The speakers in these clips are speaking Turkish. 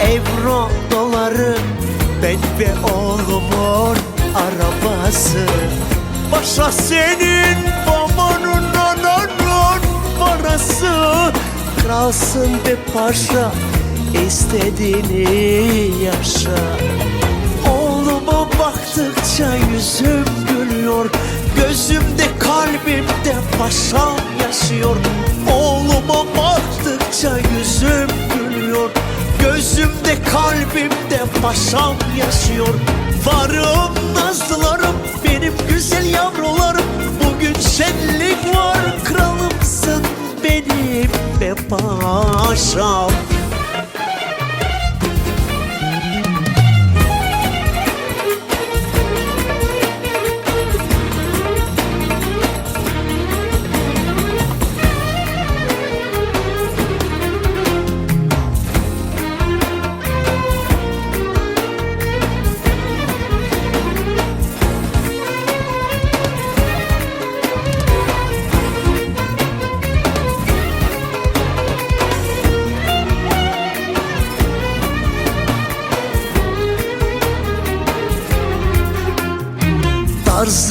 Euro doları ben ve oğlumun arabası. Paşa senin babanın ananın parası. Kralsın be paşa istediğini yaşa. Oğluma baktıkça yüzüm gülüyor. Gözümde kalbimde paşam yaşıyor. Oğluma baktıkça yüzüm gülüyor paşam yaşıyor. Varım nazlılarım benim güzel yavrularım. Bugün şenlik var kralımsın benim be paşam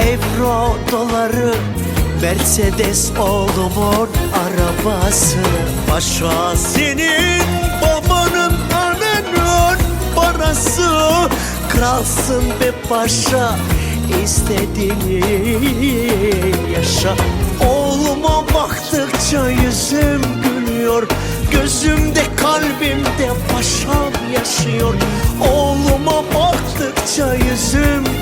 Euro doları Mercedes oğlumun arabası. Paşa senin babanın ananın parası. Kralsın be paşa istediğini yaşa. Oğluma baktıkça yüzüm gülüyor. Gözümde kalbimde paşam yaşıyor. Oğluma baktıkça yüzüm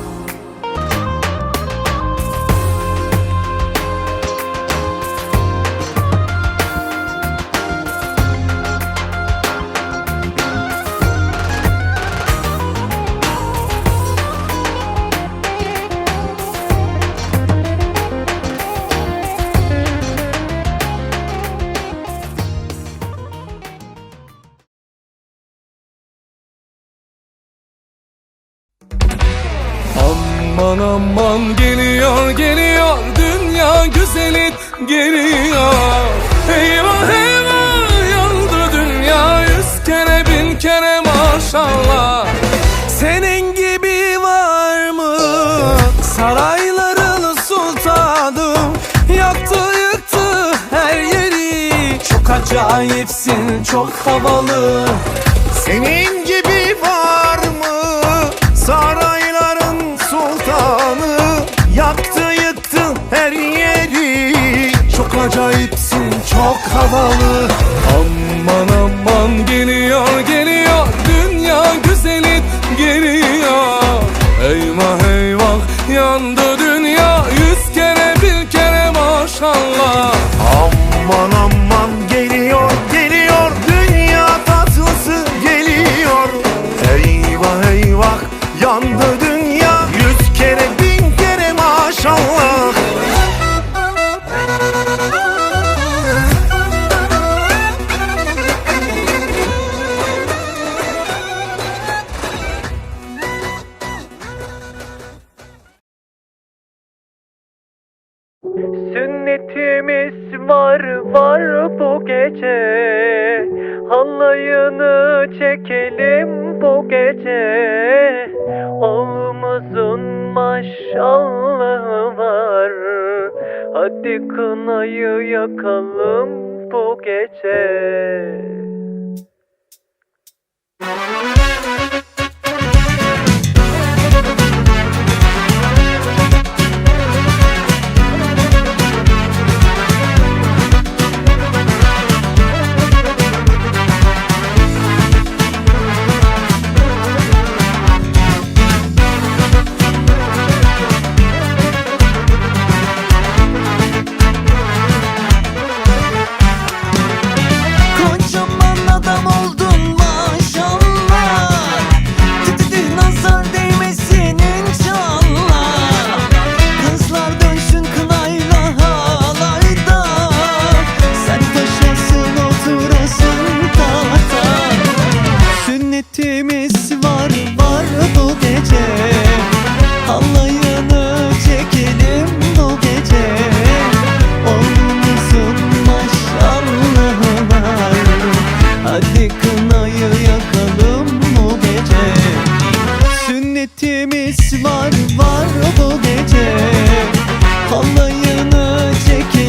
Aman aman geliyor geliyor. Dünya güzeli geliyor. Eyvah eyvah. Yandı dünya. Yüz kere bin kere maşallah. Senin gibi var mı? Sarayların sultanı. Yaktı yıktı her yeri. Çok acayipsin çok havalı. Senin gibi var mı? Sarayların acayipsin çok havalı. Aman aman geliyor geliyor. Dünya güzeli geliyor. Eyvah eyvah yandı dünya. Yüz kere bir kere maşallah Sünni Cenetimiz var var bu gece. Halayını çekelim bu gece. Oğlumuzun maşallahı var. Hadi kınayı yakalım bu gece hasretimiz var var bu gece. Halayını çekelim bu gece. Olmuşsun maşallahına Hadi kınayı yakalım bu gece. Sünnetimiz var var bu gece. Halayını çekelim